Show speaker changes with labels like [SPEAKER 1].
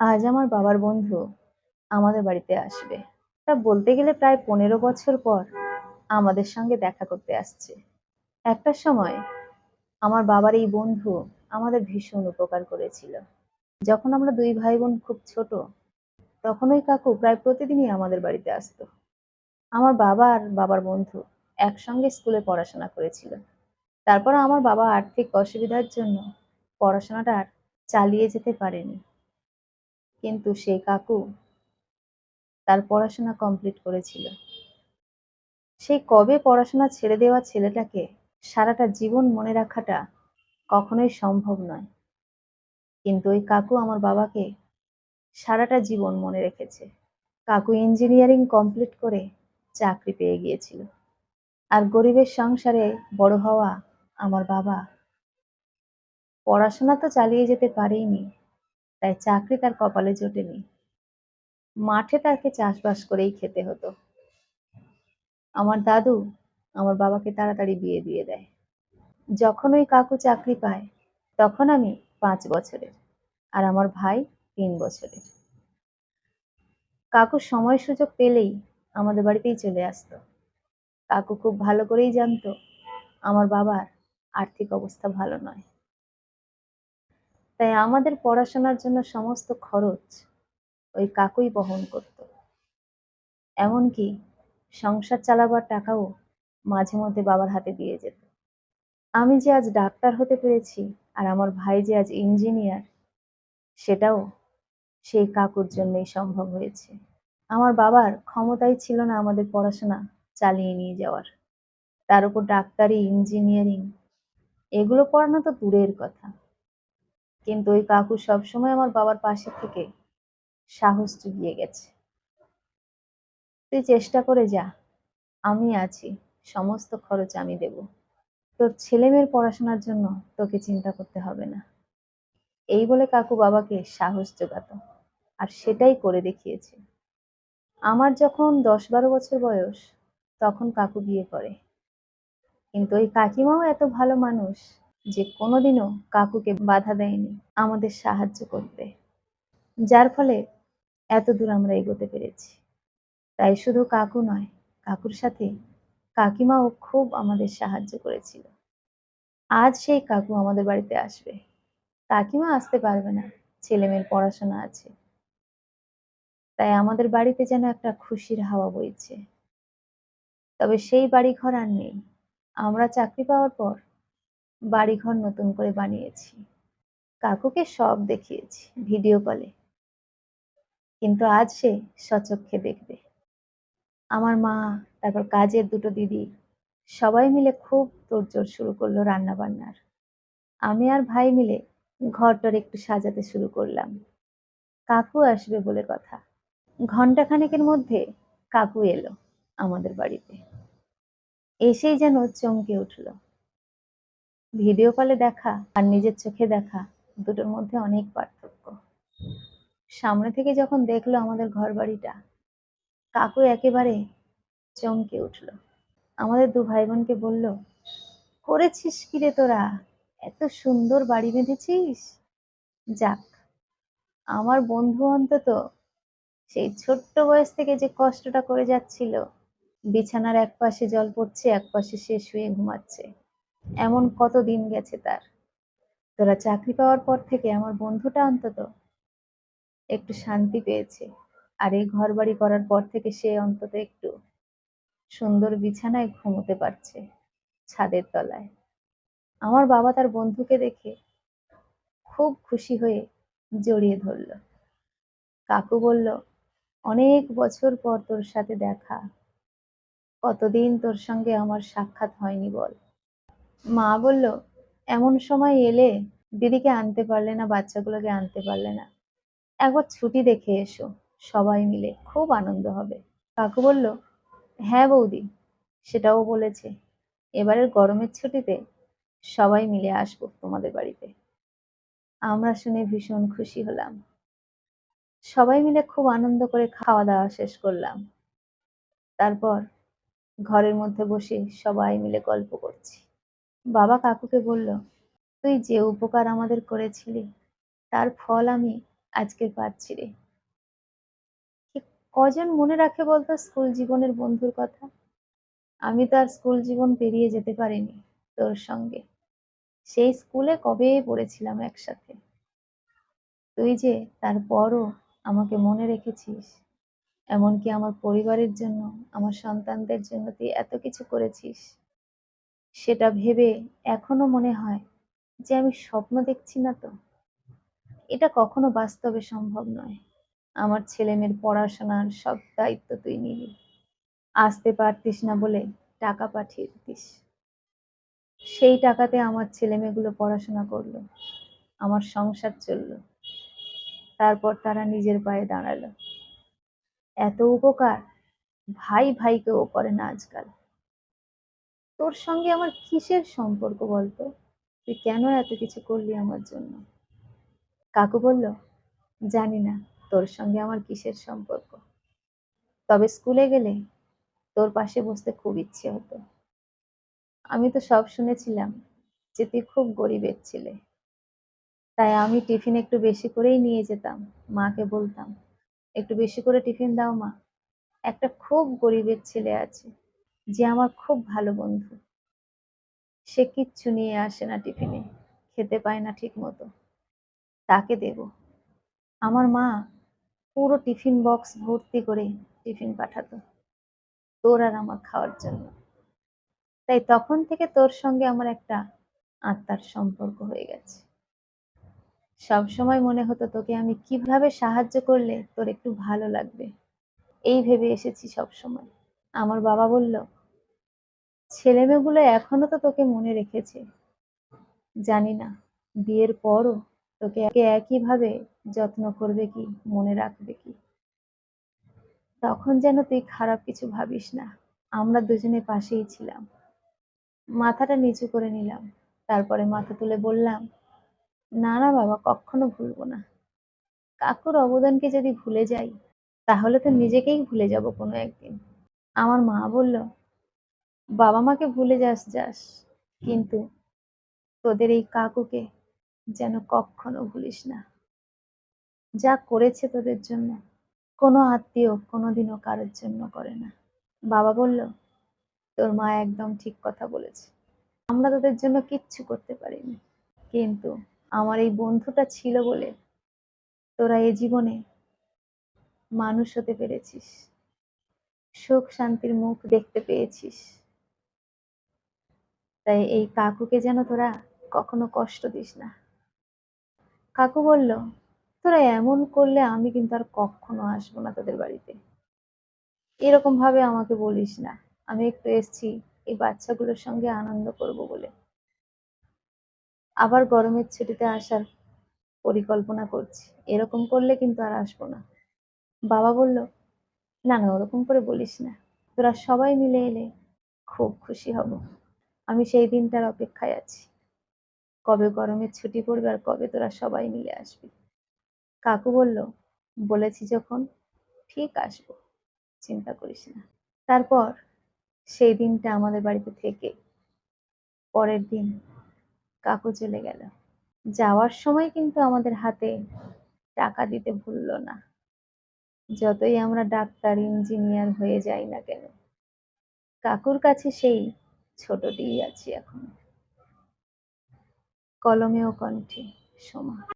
[SPEAKER 1] আজ আমার বাবার বন্ধু আমাদের বাড়িতে আসবে। তা বলতে গেলে প্রায় পনেরো বছর পর আমাদের সঙ্গে দেখা করতে আসছে। একটা সময় আমার বাবার এই বন্ধু আমাদের ভীষণ উপকার করেছিল। যখন আমরা দুই ভাই বোন খুব ছোট, তখন ওই কাকু প্রায় প্রতিদিনই আমাদের বাড়িতে আসতো। আমার বাবা আর বাবার বন্ধু একসঙ্গে স্কুলে পড়াশোনা করেছিল। তারপর আমার বাবা আর্থিক অসুবিধার জন্য পড়াশোনাটা আর চালিয়ে যেতে পারেনি। কিন্তু সেই কাকু তার পড়াশোনা কমপ্লিট করেছিল। সেই কবে পড়াশোনা ছেড়ে দেওয়া ছেলেটাকে সারাটা জীবন মনে রাখাটা কখনোই সম্ভব নয়। কিন্তু ওই কাকু আমার বাবাকে সারাটা জীবন মনে রেখেছে। কাকু ইঞ্জিনিয়ারিং কমপ্লিট করে চাকরি পেয়ে গিয়েছিল। আর গরিবের সংসারে বড় হওয়া আমার বাবা পড়াশোনা তো চালিয়ে যেতে পারেইনি। তাই চাকরি তার কপালে জোটেনি। মাঠে তাকে চাষবাস করেই খেতে হতো। আমার দাদু আমার বাবাকে তাড়াতাড়ি বিয়ে দিয়ে দেয়। যখন ওই কাকু চাকরি পায়, তখন আমি পাঁচ বছরের আর আমার ভাই তিন বছরের। কাকু সময় সুযোগ পেলেই আমাদের বাড়িতেই চলে আসতো। কাকু খুব ভালো করেই জানতো, আমার বাবার আর্থিক অবস্থা ভালো নয়। তাই আমাদের পড়াশোনার জন্য সমস্ত খরচ ওই কাকুই বহন করত। এমনকি সংসার চালাবার টাকাও মাঝে মধ্যে বাবার হাতে দিয়ে যেত। আমি যে আজ ডাক্তার হতে পেরেছি আর আমার ভাই যে আজ ইঞ্জিনিয়ার, সেটাও সেই কাকুর জন্যই সম্ভব হয়েছে। আমার বাবার ক্ষমতাই ছিল না আমাদের পড়াশোনা চালিয়ে নিয়ে যাওয়ার। তার উপর ডাক্তারি, ইঞ্জিনিয়ারিং, এগুলো পড়ানো তো দূরের কথা। কিন্তু ওই কাকু সবসময় আমার বাবার পাশে থেকে সাহস জুগিয়ে গেছে। তুই চেষ্টা করে যা, আমি আছি, সমস্ত খরচ আমি দেব। তোর ছেলে মেয়ের পড়াশোনার জন্য তোকে চিন্তা করতে হবে না। এই বলে কাকু বাবাকে সাহস জোগাতো, আর সেটাই করে দেখিয়েছে। আমার যখন দশ বারো বছর বয়স, তখন কাকু বিয়ে করে। কিন্তু ওই কাকিমাও এত ভালো মানুষ যে কোনোদিনও কাকুকে বাধা দেয়নি, আমাদের সাহায্য করতে যার ফলে এত দূর আমরা এগোতে পেরেছি। তাই শুধু কাকু নয়, কাকুর সাথে কাকিমাও খুব আমাদের সাহায্য করেছিল। আজ সেই কাকু আমাদের বাড়িতে আসবে। কাকিমা আসতে পারবে না ছেলে মেয়ের পড়াশোনা আছে। তাই আমাদের বাড়িতে যেন একটা খুশির হাওয়া বইছে। তবে সেই বাড়ি ঘর আর নেই। আমরা চাকরি পাওয়ার পর বাড়িঘর নতুন করে বানিয়েছি। কাকুকে সব দেখিয়েছি, ভিডিও কলে। কিন্তু আজ সে সচক্ষে দেখবে। আমার মা, তারপর কাজের দুটো দিদি, সবাই মিলে খুব তোড়জোড় শুরু করল রান্না বান্নার আমি আর ভাই মিলে ঘরটার একটু সাজাতে শুরু করলাম। কাকু আসবে বলে কথা। ঘন্টাখানেকের মধ্যে কাকু এলো আমাদের বাড়িতে। এসেই যেন চমকে উঠল। ভিডিও কলে দেখা আর নিজের চোখে দেখা, দুটোর মধ্যে অনেক পার্থক্য। সামনে থেকে যখন দেখল আমাদের ঘর বাড়িটা কাকু একেবারে চমকে উঠল। আমাদের দু ভাই বোনকে বলল, করেছিস কি রে তোরা? এত সুন্দর বাড়ি বেঁধেছিস? যাক, আমার বন্ধু অন্তত সেই ছোট্ট বয়স থেকে যে কষ্টটা করে যাচ্ছিল, বিছানার এক পাশে জল পড়ছে এক পাশে সে শুয়ে ঘুমাচ্ছে। এমন কত দিন গেছে তার। তোরা চাকরি পাওয়ার পর থেকে আমার বন্ধুটা অন্তত। একটু শান্তি পেয়েছে। আর এই ঘর বাড়ি করার পর থেকে সে অন্তত একটু সুন্দর বিছানায় ঘুমোতে পারছে ছাদের তলায়। আমার বাবা তার বন্ধুকে দেখে খুব খুশি হয়ে জড়িয়ে ধরল। কাকু বলল, অনেক বছর পর তোর সাথে দেখা। কতদিন তোর সঙ্গে আমার সাক্ষাৎ হয়নি বল। মা বলল, এমন সময় এলে দিদিকে আনতে পারলে না, বাচ্চাগুলোকে আনতে পারলে না। একবার ছুটি দেখে এসো, সবাই মিলে খুব আনন্দ হবে। কাকু বলল হ্যাঁ বৌদি, সেটাও বলেছে। এবারের গরমের ছুটিতে সবাই মিলে আসব তোমাদের বাড়িতে। আমরা শুনে ভীষণ খুশি হলাম। সবাই মিলে খুব আনন্দ করে খাওয়া দাওয়া শেষ করলাম। তারপর ঘরের মধ্যে বসে সবাই মিলে গল্প করছি। বাবা কাকুকে বলল, তুই যে উপকার আমাদের করেছিলি, তার ফল আমি আজকে পাচ্ছি রে। কজন মনে রাখে বলতো স্কুল জীবনের বন্ধুর কথা? আমি তো আর স্কুল জীবন পেরিয়ে যেতে পারিনি তোর সঙ্গে। সেই স্কুলে কবে পড়েছিলাম একসাথে? তুই যে তারপরও আমাকে মনে রেখেছিস, এমনকি আমার পরিবারের জন্য, আমার সন্তানদের জন্য তুই এত কিছু করেছিস। সেটা ভেবে এখনও মনে হয় যে আমি স্বপ্ন দেখছি না তো। এটা কখনো বাস্তবে সম্ভব নয়। আমার ছেলেমেয়ের পড়াশোনার সব দায়িত্ব তুই নিলি। আসতে পারতিস না বলে টাকা পাঠিয়ে দিতিস। সেই টাকাতে আমার ছেলেমেয়েগুলো পড়াশোনা করল। আমার সংসার চলল। তারপর তারা নিজের পায়ে দাঁড়াল। এত উপকার ভাই ভাইকেও করে না আজকাল। তোর সঙ্গে আমার কিসের সম্পর্ক বলতো? তুই কেন এত কিছু করলি আমার জন্য? কাকু বলল, জানি না তোর সঙ্গে আমার কিসের সম্পর্ক। তবে স্কুলে গেলে তোর পাশে বসতে খুব ইচ্ছে হতো। আমি তো সব শুনেছিলাম যে তুই খুব গরিবের ছেলে। তাই আমি টিফিন একটু বেশি করেই নিয়ে যেতাম। মাকে বলতাম, একটু বেশি করে টিফিন দাও মা। একটা খুব গরিবের ছেলে আছে। যে আমার খুব ভালো বন্ধু। সে কিচ্ছু নিয়ে আসে না টিফিনে, খেতে পায় না ঠিক মতো তাকে দেব। আমার মা পুরো টিফিন বক্স ভর্তি করে টিফিন পাঠাতো, তোর আর আমার খাওয়ার জন্য। তাই তখন থেকে তোর সঙ্গে আমার একটা আত্মার সম্পর্ক হয়ে গেছে। সব সময় মনে হতো তোকে আমি কীভাবে সাহায্য করলে তোর একটু ভালো লাগবে। এই ভেবে এসেছি সব সময় আমার বাবা বলল ছেলেমেয়েগুলো এখনও তো তোকে মনে রেখেছে। জানি না, বিয়ের পরও তোকে একে একইভাবে যত্ন করবে কি, মনে রাখবে কি? তখন যেন তুই খারাপ কিছু ভাবিস না, আমরা দুজনে পাশেই ছিলাম। মাথাটা নিচু করে নিলাম, তারপরে মাথা তুলে বললাম, না না বাবা, কখনো ভুলবো না। কাকুর অবদানকে যদি ভুলে যাই, তাহলে তো নিজেকেই ভুলে যাব কোনো একদিন। আমার মা বলল বাবা মাকে ভুলে যাস যাস। কিন্তু তোদের এই কাকুকে যেন কখনো ভুলিস না। যা করেছে তোদের জন্য কোনো আত্মীয় কোনোদিনও কারোর জন্য করে না। বাবা বলল তোর মা একদম ঠিক কথা বলেছে। আমরা তোদের জন্য কিচ্ছু করতে পারিনি। কিন্তু আমার এই বন্ধুটা ছিল বলে তোরা এ জীবনে মানুষ হতে পেরেছিস। সুখ শান্তির মুখ দেখতে পেয়েছিস। তাই এই কাকুকে যেন তোরা কখনো কষ্ট দিস না। কাকু বলল, তোরা এমন করলে আমি কিন্তু আর কখনো আসব না তোদের বাড়িতে। এরকম ভাবে আমাকে বলিস না। আমি একটু এসছি, এই বাচ্চাগুলোর সঙ্গে আনন্দ করব বলে। আবার গরমের ছুটিতে আসার পরিকল্পনা করছি। এরকম করলে কিন্তু আর আসব না। বাবা বলল, না না, ওরকম করে বলিস না। তোরা সবাই মিলে এলে খুব খুশি হব। আমি সেই দিনটার অপেক্ষায় আছি। কবে গরমের ছুটি পড়বে আর কবে তোরা সবাই মিলে আসবি? কাকু বলল, বলেছি যখন, ঠিক আসব, চিন্তা করিস না। তারপর সেই দিনটা আমাদের বাড়িতে থেকে পরের দিন কাকু চলে গেল। যাওয়ার সময় কিন্তু আমাদের হাতে টাকা দিতে ভুললো না। যতই আমরা ডাক্তার, ইঞ্জিনিয়ার হয়ে যাই না কেন, কাকুর কাছে সেই ছোটটিই আছি এখন। কলমে ও কণ্ঠে সোমা।